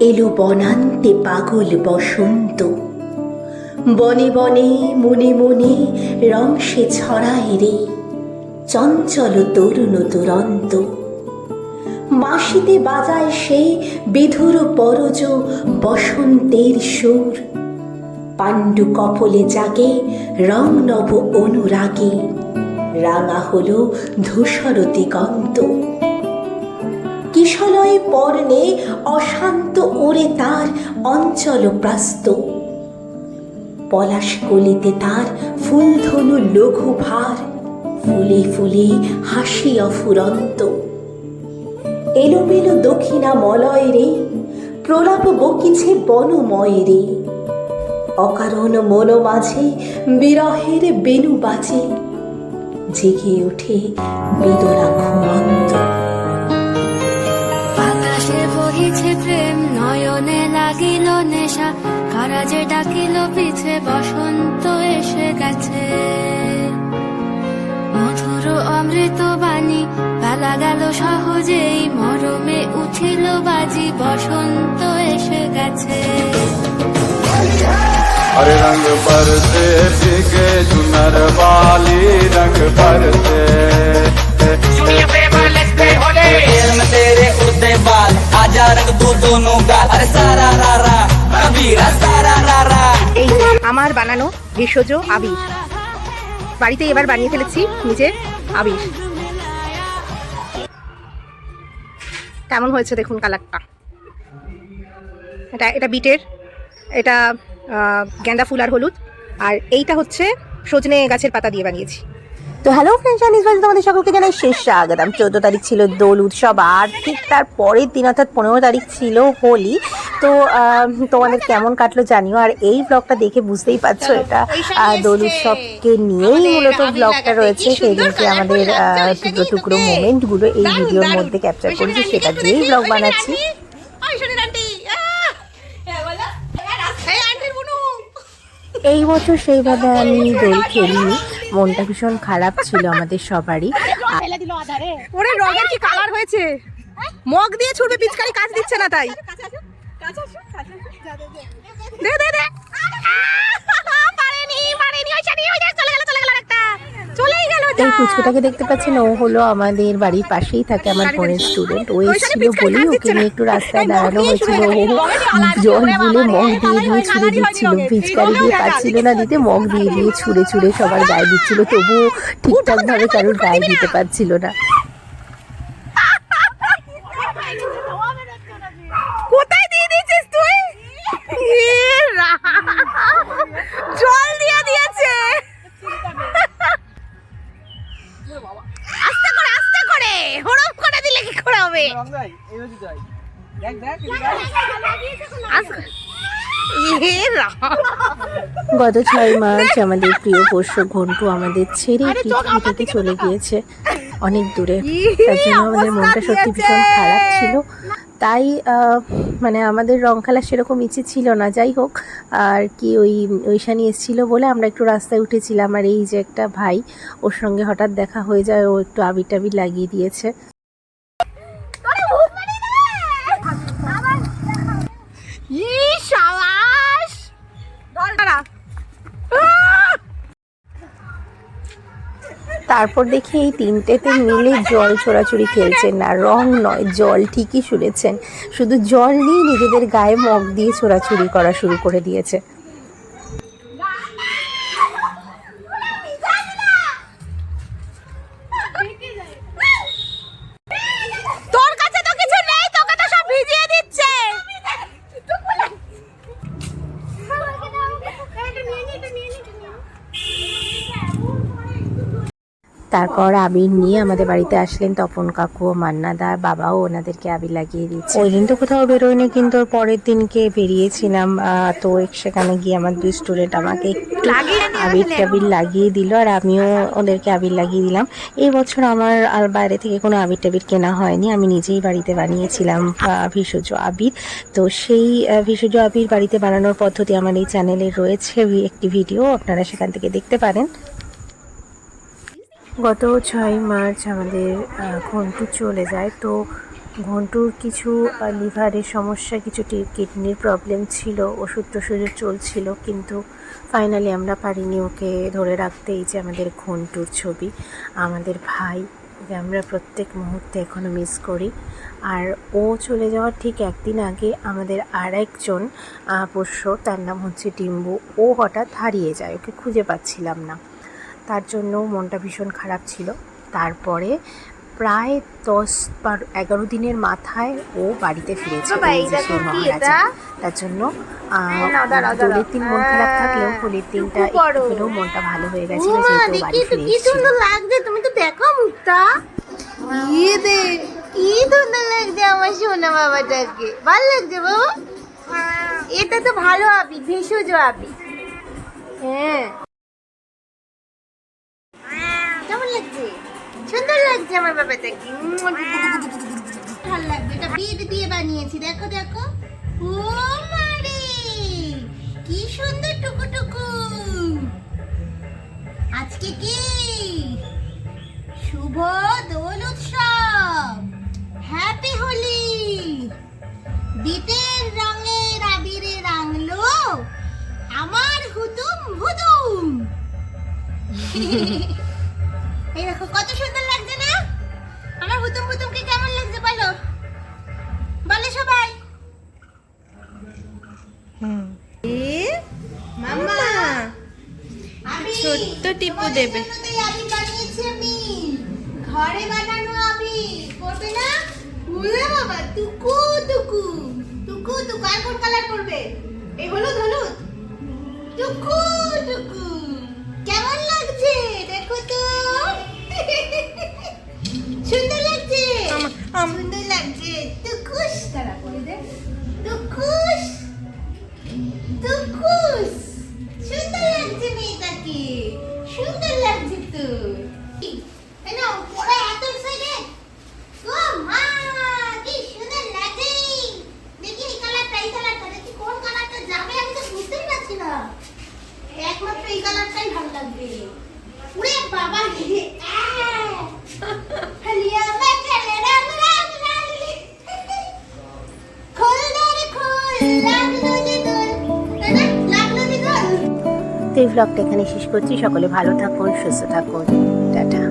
এলো বনান্তে পাগল বসন্ত। বনে বনে, মনে মনে রংসে ছড়ায় রে, চঞ্চল তরুণ দুরন্ত। বাঁশিতে বাজায় সেই বিধুর পরজ বসন্তের সুর। পাণ্ডু কপলে জাগে রং নব অনুরাগে, রাঙা হল ধূসর দিগন্ত। কিশলয়ে পর্ণে অশান্ত ওরে তার অঞ্চল প্রাস্ত। পলাশ কলিতে তার ফুলধনু লঘু ভার ফুলে ফুলে হাসি অফুরন্ত। এলোমেলো দক্ষিণা মলয় রে, প্রলাপ বকিছে বনময় রে। অকারণ মন মাঝে বিরহের বেনু বাজে, জেগে ওঠে বেদনা ঘুমন্ত লাগিল নেশা কারাজে ডাকিল পিছে বসন্ত এসে গেছে মধুর অমৃত বাণী বেলা গেল সহজেই মরমে উঠিল বাজি বসন্ত এসে গেছে हर रंग बरसे भीगे चुनर वाली रंग बरसे प्रेम तेरे उड़ते बाल आजा रंग तू दोनों गाल अरे सारा আমার বানানো ভেষজ আবির। বাড়িতে এবার বানিয়ে ফেলেছি নিজের আবির। কেমন হয়েছে দেখুন কালারটা? এটা এটা বিটের, এটা গেঁদা ফুল আর হলুদ। আর এইটা হচ্ছে সজনে গাছের পাতা দিয়ে বানিয়েছি। তো হ্যালো ফ্রেন্ডস ইসমাইল, তোমাদের সকলকে জানাই শেষ স্বাগতম। চোদ্দ তারিখ ছিল দোল উৎসব, আর ঠিক তার পরের দিন, অর্থাৎ পনেরো তারিখ ছিল হোলি। তো তোমাদের কেমন কাটলো জানিও আর এই ব্লগটা দেখে বুঝতেই পারছ এটা দোল উৎসবকে নিয়েই মূলত ব্লগটা রয়েছে সেই দিনকে আমাদের টুকরো টুকরো মোমেন্টগুলো এই ভিডিওর মধ্যে ক্যাপচার করেছি সেটা দিয়েই ব্লগ বানাচ্ছি। এই বছর সেইভাবে আমি দোল খেলিনি মনটা ভীষণ খারাপ ছিল আমাদের সবারই। ওরে রঙের কি কালার হয়েছে? মগ দিয়ে ছুটবে পিচকারি কাজ দিচ্ছে না তাই। দে দে দে। এই পুচকুটাকে দেখতে পাচ্ছেন ও হলো আমাদের বাড়ির পাশেই থাকে আমার বোনের স্টুডেন্ট ও এসেছিল বলেই ওকে নিয়ে একটু রাস্তায় দাঁড়ানো হয়েছিল। ও জল গুলে মগ দিয়ে দিয়ে ছুড়ে দিচ্ছিল পিচকারি দিয়ে পাচ্ছিল না দিতে মগ দিয়ে দিয়ে ছুঁড়ে ছুঁড়ে সবার গায়ে দিচ্ছিল তবুও ঠিকঠাক ভাবে কারোর গায়ে দিতে পারছিল না। হবে। গত ছয় মাস আমাদের প্রিয় পোষ্য ঘন্টু আমাদের ছেড়ে পৃথিবী থেকে চলে গিয়েছে অনেক দূরে। তার জন্য আমাদের মনটা সত্যি ভীষণ খারাপ ছিল। তাই আহ, মানে আমাদের রং খেলা সেরকম ইচ্ছে ছিল না। যাই হোক আর কি ওই ঐশানি এসেছিল বলে আমরা একটু রাস্তায় উঠেছিলাম। আর এই যে একটা ভাই ওর সঙ্গে হঠাৎ দেখা হয়ে যায়। ও একটু আবির টাবির লাগিয়ে দিয়েছে। তারপর দেখি এই তিনটেতে মিলে জল চোরাচুরি খেলছেন না। রং নয়, জল, ঠিকই শুনেছেন। শুধু জল নিয়ে নিজেদের গায়ে মগ দিয়ে চোরাচুরি করা শুরু করে দিয়েছে। তারপর আবির নিয়ে আমাদের বাড়িতে আসলেন তপন কাকু ও মান্নাদা বাবাও ওনাদেরকে আবির লাগিয়ে দিচ্ছে ওই দিন তো কোথাও বেরোয়নি কিন্তু ওর পরের দিনকে বেরিয়েছিলাম তো সেখানে গিয়ে আমার দুই স্টুডেন্ট আমাকে একটু আবির টাবির লাগিয়ে দিল আর আমিও ওদেরকে আবির লাগিয়ে দিলাম। এই বছর আমার আর বাইরে থেকে কোনো আবির টাবির কেনা হয়নি আমি নিজেই বাড়িতে বানিয়েছিলাম ভেষজ আবির। তো সেই ভেষজ আবির বাড়িতে বানানোর পদ্ধতি আমার এই চ্যানেলে রয়েছে ভি- একটি ভিডিও আপনারা সেখান থেকে দেখতে পারেন। গত ছয় মার্চ আমাদের ঘন্টু চলে যায়। তো ঘন্টুর কিছু লিভারের সমস্যা, কিছু কিডনির প্রবলেম ছিল, ওষুধ টষুধ চলছিল, কিন্তু ফাইনালি আমরা পারিনি ওকে ধরে রাখতে, এই যে আমাদের ঘন্টুর ছবি। আমাদের ভাই আমরা প্রত্যেক মুহূর্তে এখনও মিস করি। আর ও চলে যাওয়ার ঠিক একদিন আগে আমাদের আর একজন পোষ্য, তার নাম হচ্ছে ডিম্বু, ও হঠাৎ হারিয়ে যায়, ওকে খুঁজে পাচ্ছিলাম না। তার জন্য মনটা ভীষণ খারাপ ছিল। তারপরে প্রায় দশ বারো এগারো দিনের মাথায় ও বাড়িতে ফিরেছে। তোর কি মহারাজা। তার জন্য হ্যাঁ, দোলের দিন মন খারাপ থাকলেও হোলির দিনটা টুকু একটু মনটা ভালো হয়ে উমা, যেহেতু দেখি বাড়ি ফিরে কি সুন্দর লাগছে। তুমি তো দেখো মুখটা। ইয়ে দে কি সুন্দর লাগছে আমার সোনা বাবাটাকে। ভালো লাগছে বাবা? এটা তো ভালো আবি ভেষজ আবি হ্যাঁ কেমন লাগছে সুন্দর লাগছে আমার বাবাটাকে ভালো লাগছে। এটা বিট দিয়ে বানিয়েছি, দেখো দেখো। ও মারে কি সুন্দর টুকু টুকু আজকে কি? শুভ দোল উৎসব। হ্যাপি হোলি বিটের রঙের আবিরে রাঙলো আমার হুতুম হুতুম এই দেখো কত সুন্দর লাগছে না? আমার হুতুম হুতুমকে কেমন লাগছে বলো? বলো সবাই। ছোট্ট টিপু দেবে। ঘরে বানানো আবির করবে না? উলে বাবা টুকু টুকু টুকু টুকু। আর কোন কালার করবে এই হলুদ হলুদ টুকু টুকু। কেমন লাগছে? দেখো তো। সুন্দর লাগছে টুকুস তারা করে দে টুকুস টুকুস সুন্দর লাগছে মেয়েটাকে সুন্দর লাগছে তো একমাত্র এই পড়া এত excited? এই ব্লগটা এখানে শেষ করছি। সকলে ভালো থাকুন সুস্থ থাকুন। টাটা।